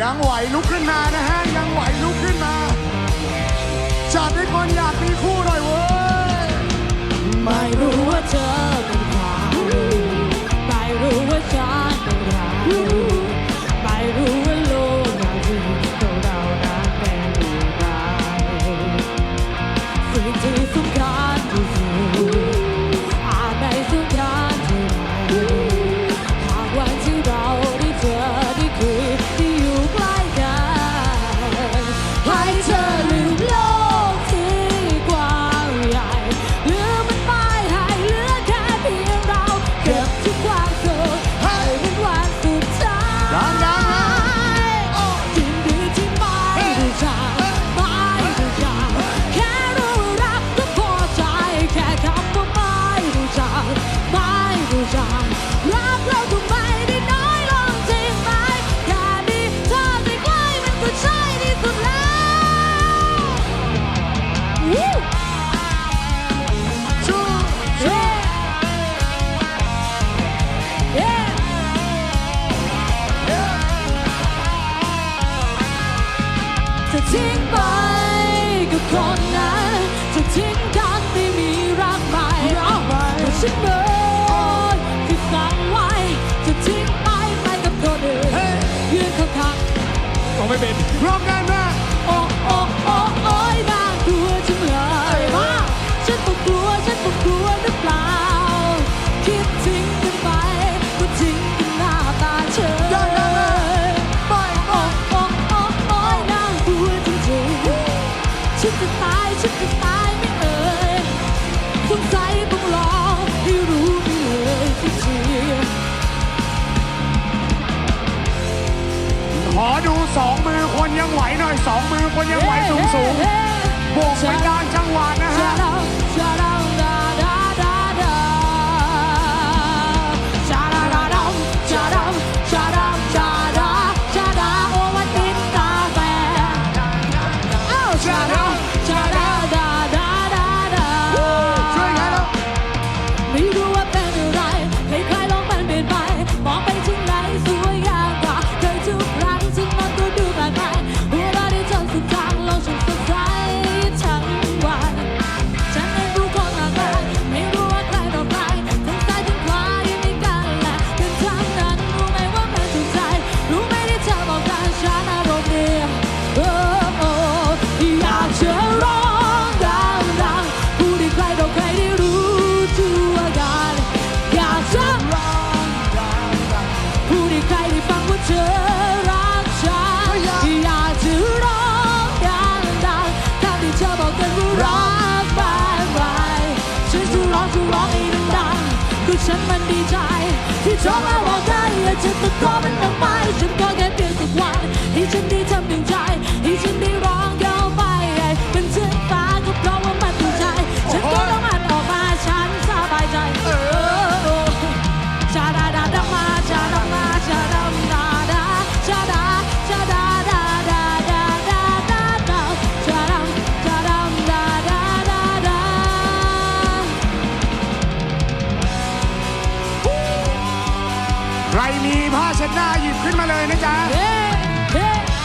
ยังไหวลุกขึ้นมานะฮะ ยังไหวลุกขึ้นมา จัดให้คนอยากมีคู่หน่อยเว้ย ไม่รู้ว่าเธอ ทิ้งไปกับคนนั้นจะทิ้งกันไม่มีรักใหม่แต่ฉันเดินที่สั่งไว้จะทิ้งไปไปกับคนอื่นยืนข้างๆต้องไม่เป็นร้อมกันนะโอ้โอ้โอ้โอ้ยน่ากลัวจังเลยว่าฉันก็กลัวฉันก็กลัวหรือเปล่าคิดทิ้ง สองมือคนยังไหวหน่อยสองมือคนยังไหวสูงสูงบวกไปด้านจังหวะนะฮะ Shout out, shout out, ฉันจะร้องจะร้องให้ดังๆดูฉันมันดีใจ ที่เธอมาบอกได้อยากจะตะโกนมันออกไปฉันก็แค่เพียงสักวันที่ฉันได้ทำหนึ่งใจที่ฉันได้ร้องเข้าไปให้มันถึงฟ้าก็เพราะว่า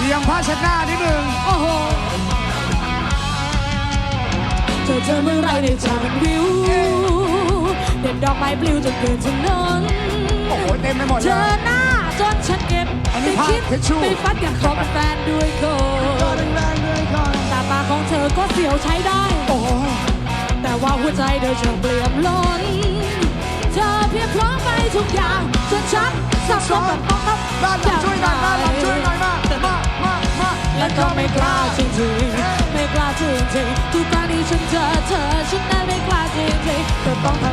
เตรียมผ้าเช็ดหน้านิดนึงโอ้โหเธอเจอเมื่อไรในใจมันวิวเด็ดดอกไม้ปลิวจนเกินถนนโอ้โหเต็มไปหมดเจเลอย หน้าจนฉันเก็บอันนี้ไปภาพคิดทิชชู่ ไปฟัดอยากขอเป็นแฟนด้วยคนแรงๆเลยก่อนตาตาของเธอก็เสียวใช้ได้ โอ้โหแต่ว่าหัวใจเธอช่างเปลี่ยนล้น เธอเพียบพร้อมไปทุกอย่างจนฉันสับสนแบบต้องทับด้านหลังช่วยหน่อยด้านหลังช่วย และก็ไม่กล้าจริงๆไม่กล้าจริงๆทุกครั้งที่ฉันเจอเธอฉันนั้นไม่กล้าจริงๆเธอต้อง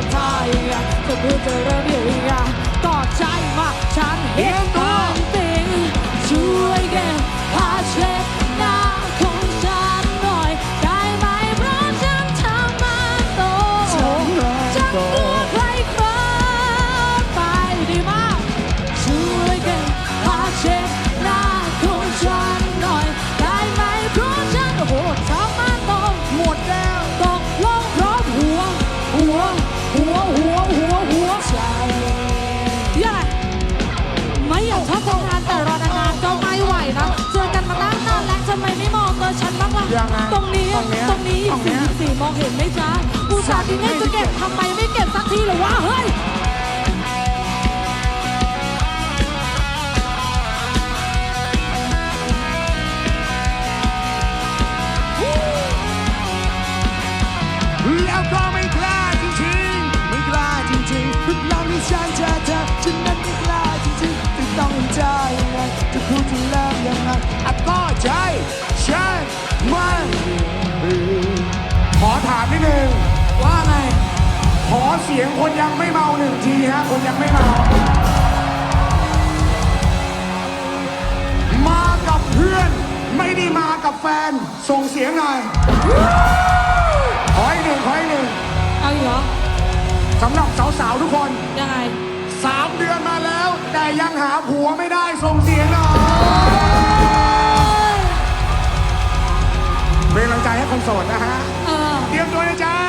ยังไงตรงนี้ตรงเนี้ยตรงนี้ตรงเนี้สี่ยสี่มองเห็นไหมจ๊ะอุตส่าห์ดิ้นให้จะเก็บทำไมไม่เก็บสักทีเหรอวะเฮ้ย เสียงคนยังไม่เมาหนึ่งทีฮะคนยังไม่เมา มากับเพื่อนไม่ได้มากับแฟน ส่งเสียงหน่อยขออีหนึ่งขออีหนึ่งอะไรเหรอสำหรับสาวๆทุกคนยังไงสามเดือนมาแล้ว แต่ยังหาผัวไม่ได้ส่งเสียงหน่อยเป็นกำลังใจให้คนโสดนะฮะเตรียมตัวนะจ๊ะ